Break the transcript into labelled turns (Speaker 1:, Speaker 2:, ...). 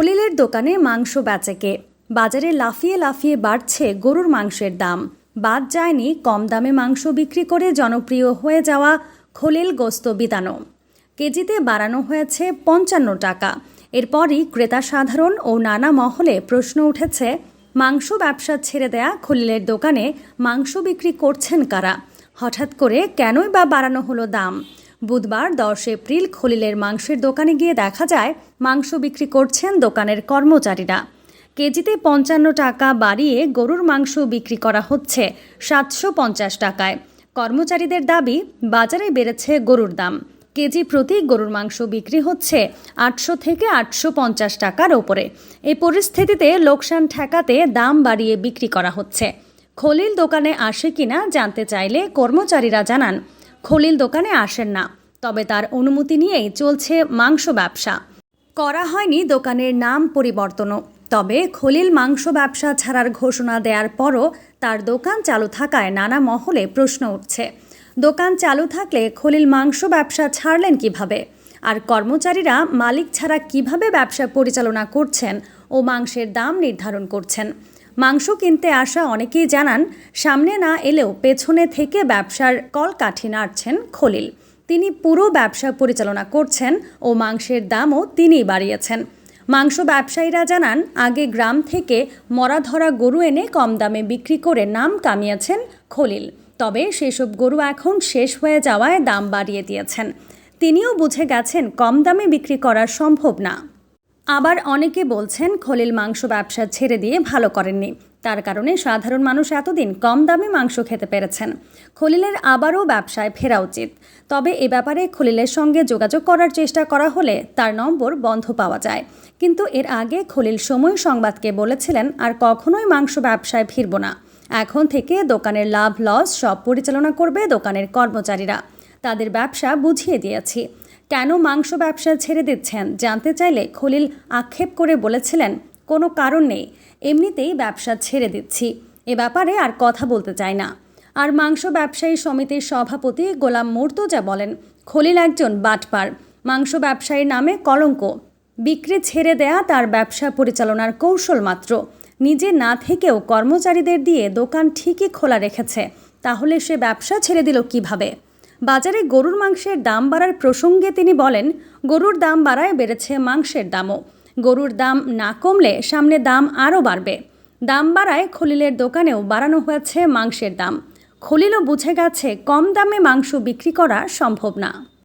Speaker 1: খলিলের দোকানে মাংস বেচেকে বাজারে লাফিয়ে লাফিয়ে বাড়ছে গরুর মাংসের দাম। বাদ যায়নি কম দামে মাংস বিক্রি করে জনপ্রিয় হয়ে যাওয়া খলিল গোস্ত বিতানো। কেজিতে বাড়ানো হয়েছে পঞ্চান্ন টাকা। এরপরই ক্রেতা সাধারণ ও নানা মহলে প্রশ্ন উঠেছে, মাংস ব্যবসা ছেড়ে দেয়া খলিলের দোকানে মাংস বিক্রি করছেন কারা? হঠাৎ করে কেনই বা বাড়ানো হলো দাম? বুধবার দশ এপ্রিল খলিলের মাংসের দোকানে গিয়ে দেখা যায়, মাংস বিক্রি করছেন দোকানের কর্মচারীরা। কেজিতে পঞ্চান্ন টাকা বাড়িয়ে গরুর মাংস বিক্রি করা হচ্ছে সাতশো পঞ্চাশ টাকায়। কর্মচারীদের দাবি, বাজারে বেড়েছে গরুর দাম। কেজি প্রতি গরুর মাংস বিক্রি হচ্ছে আটশো থেকে আটশো পঞ্চাশ টাকার ওপরে। এই পরিস্থিতিতে লোকসান ঠেকাতে দাম বাড়িয়ে বিক্রি করা হচ্ছে। খলিল দোকানে আসে কিনা জানতে চাইলে কর্মচারীরা জানান খলিল দোকানে আসেন না, তবে তার অনুমতি নিয়েই চলছে মাংস ব্যবসা। করা হয়নি দোকানের নাম পরিবর্তনও, তবে খলিল মাংস ব্যবসা ছাড়ার ঘোষণা দেওয়ার পরও তার দোকান চালু থাকায় নানা মহলে প্রশ্ন উঠছে। দোকান চালু থাকলে খলিল মাংস ব্যবসা ছাড়লেন কীভাবে? আর কর্মচারীরা মালিক ছাড়া কীভাবে ব্যবসা পরিচালনা করছেন ও মাংসের দাম নির্ধারণ করছেন? মাংস কিনতে আসা অনেকেই জানান, সামনে না এলেও পেছনে থেকে ব্যবসার কলকাঠি নাড়ছেন খলিল। তিনি পুরো ব্যবসা পরিচালনা করছেন ও মাংসের দামও তিনিই বাড়িয়েছেন। মাংস ব্যবসায়ীরা জানান, আগে গ্রাম থেকে মরা ধরা গরু এনে কম দামে বিক্রি করে নাম কামিয়েছেন খলিল। তবে সেসব গরু এখন শেষ হয়ে যাওয়ায় দাম বাড়িয়ে দিয়েছেন। তিনিও বুঝে গেছেন, কম দামে বিক্রি করা সম্ভব না। আবার অনেকে বলছেন খলিল মাংস ব্যবসা ছেড়ে দিয়ে ভালো করেননি। তার কারণে সাধারণ মানুষ এতদিন কম দামে মাংস খেতে পেরেছেন। খলিলের আবারও ব্যবসায় ফেরা উচিত। তবে এ ব্যাপারে খলিলের সঙ্গে যোগাযোগ করার চেষ্টা করা হলে তার নম্বর বন্ধ পাওয়া যায়। কিন্তু এর আগে খলিল সময় সংবাদকে বলেছিলেন, আর কখনোই মাংস ব্যবসায় ফিরব না। এখন থেকে দোকানের লাভ লস সব পরিচালনা করবে দোকানের কর্মচারীরা। তাদের ব্যবসা বুঝিয়ে দিয়েছি। কেন মাংস ব্যবসা ছেড়ে দিচ্ছেন? জানতে চাইলে খলিল আক্ষেপ করে বলেছিলেন, কোনো কারণ নেই, এমনিতেই ব্যবসা ছেড়ে দিচ্ছি। এ ব্যাপারে আর কথা বলতে চাই না। আর মাংস ব্যবসায়ী সমিতির সভাপতি গোলাম মুর্তজা বলেন, খলিল একজন বাটপার। মাংস ব্যবসায়ীর নামে কলঙ্ক। বিক্রি ছেড়ে দেয়া তার ব্যবসা পরিচালনার কৌশল মাত্র। নিজে না থেকেও কর্মচারীদের দিয়ে দোকান ঠিকই খোলা রেখেছে। তাহলে সে ব্যবসা ছেড়ে দিল কীভাবে? বাজারে গরুর মাংসের দাম বাড়ার প্রসঙ্গে তিনি বলেন, গরুর দাম বাড়ায় বেড়েছে মাংসের দামও। গরুর দাম না কমলে সামনে দাম আরও বাড়বে। দাম বাড়ায় খলিলের দোকানেও বাড়ানো হয়েছে মাংসের দাম। খলিলও বুঝে গেছে, কম দামে মাংস বিক্রি করা সম্ভব না।